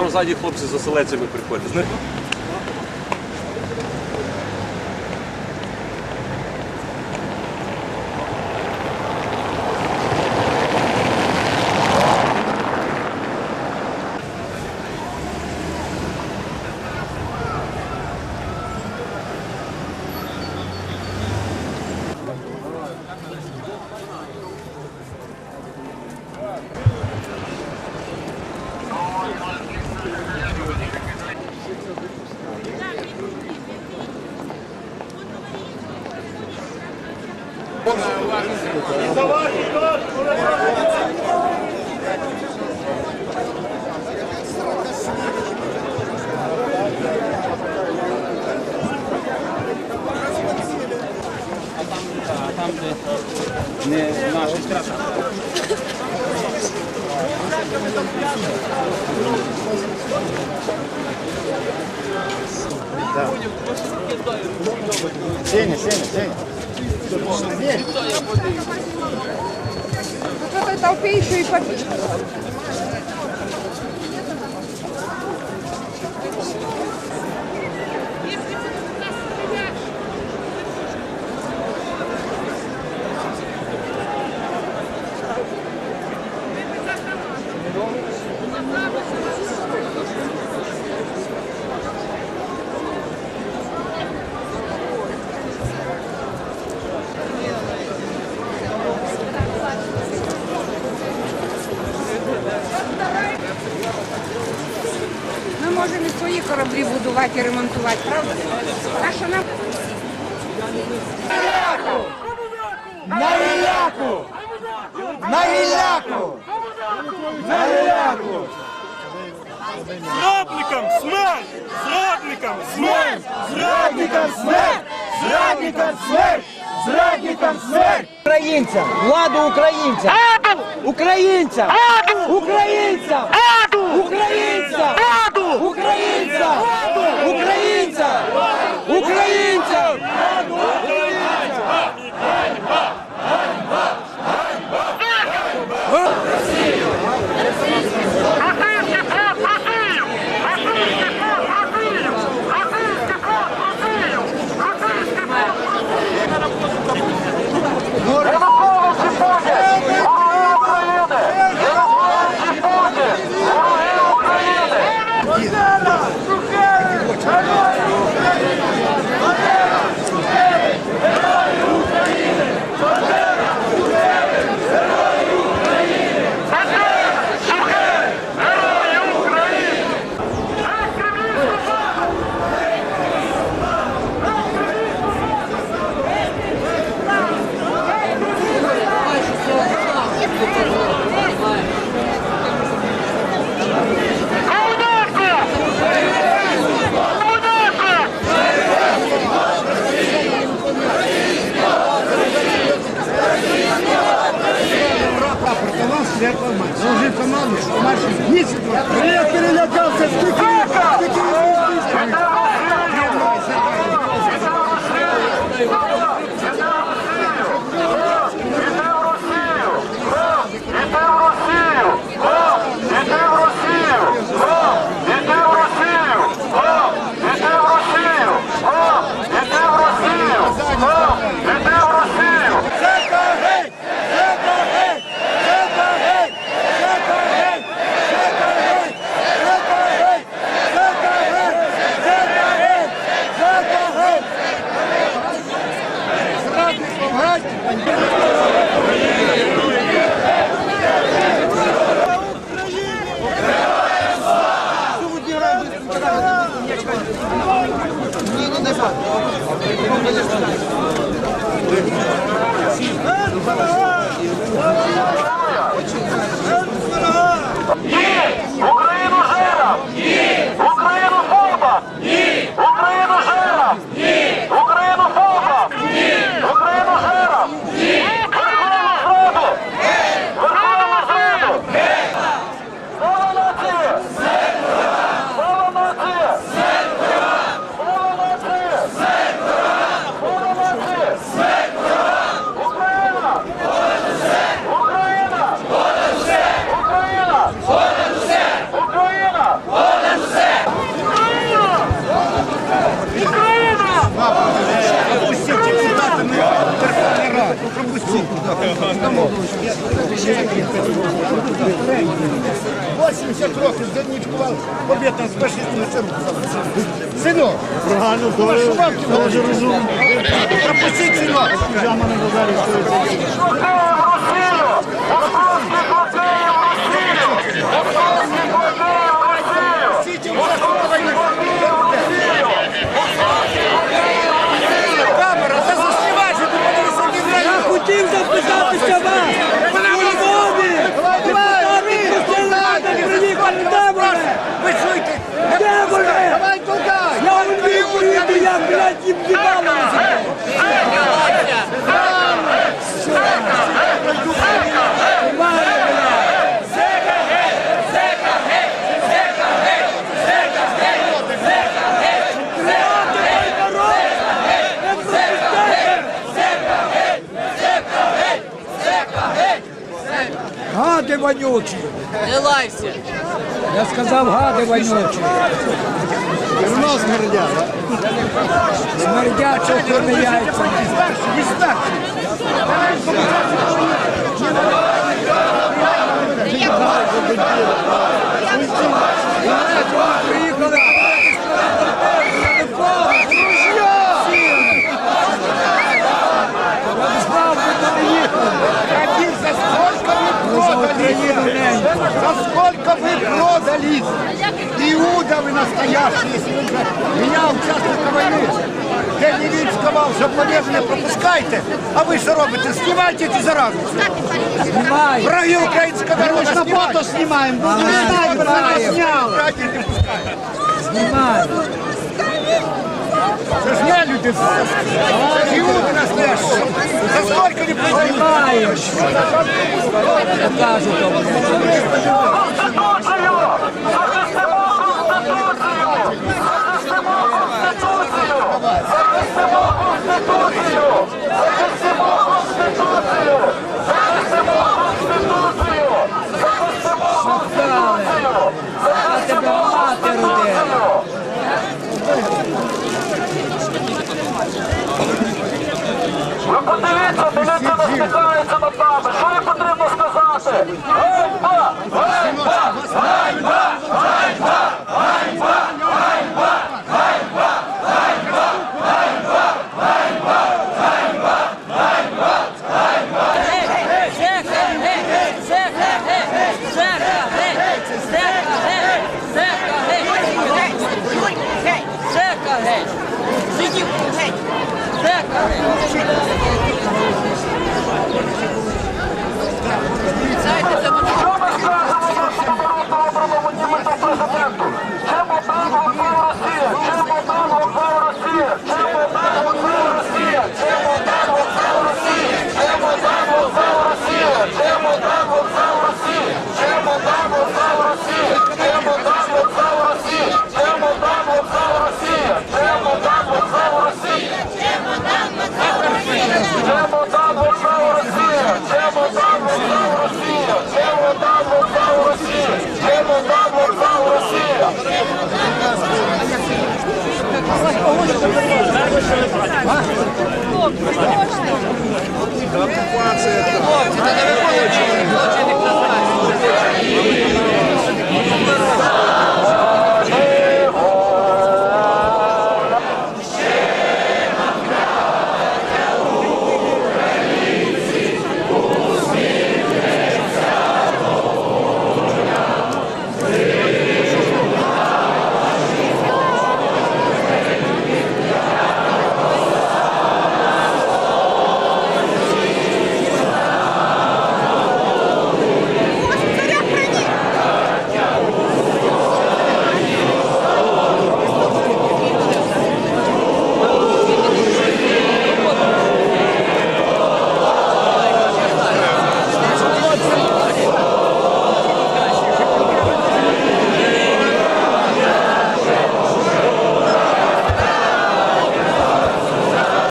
Там ззаді хлопці за селецями приходять. Tam, tam, nie, nasze strata. Сеня, Сеня, Сеня. В этой толпе еще и попить. Кораблі ремонтувати, правда? А що нам? На гіляку! На гіляку! На гіляку! Зрадникам смерть! Зрадникам смерть! Зрадникам смерть! Зрадникам смерть! Зрадникам смерть! Українцям! Владу українцям! Українцям! Українцям! Українцям! Українцям! Україну жирам! 80 років зернічкував, об'єднав з фашистами сину. Синок, Правильно, то вашу бабки дуже розумно. Запустіть синок. Піжама на базарі стоїть. Сіть, give, give Гади вонючі! Не лайся. Я сказав гади вонючі. У нас смердять. Смердять, що кроме яйця. когда вы настоящий, если вы меня, участника войны, я не вижу, сказал, что пропускайте, а вы что робите? Снимайте эти заразы. Снимаем. Враги украинского народа, на фото снимаем. Мы знаем, кто нас снял. Снимаем. Це ж не люди, це люди нас не За сколько не приймаємо? Я кажу тобі подивіться, дивіться, настикаються над нами. Що їм потрібно сказати? Хлопці, та не виходить.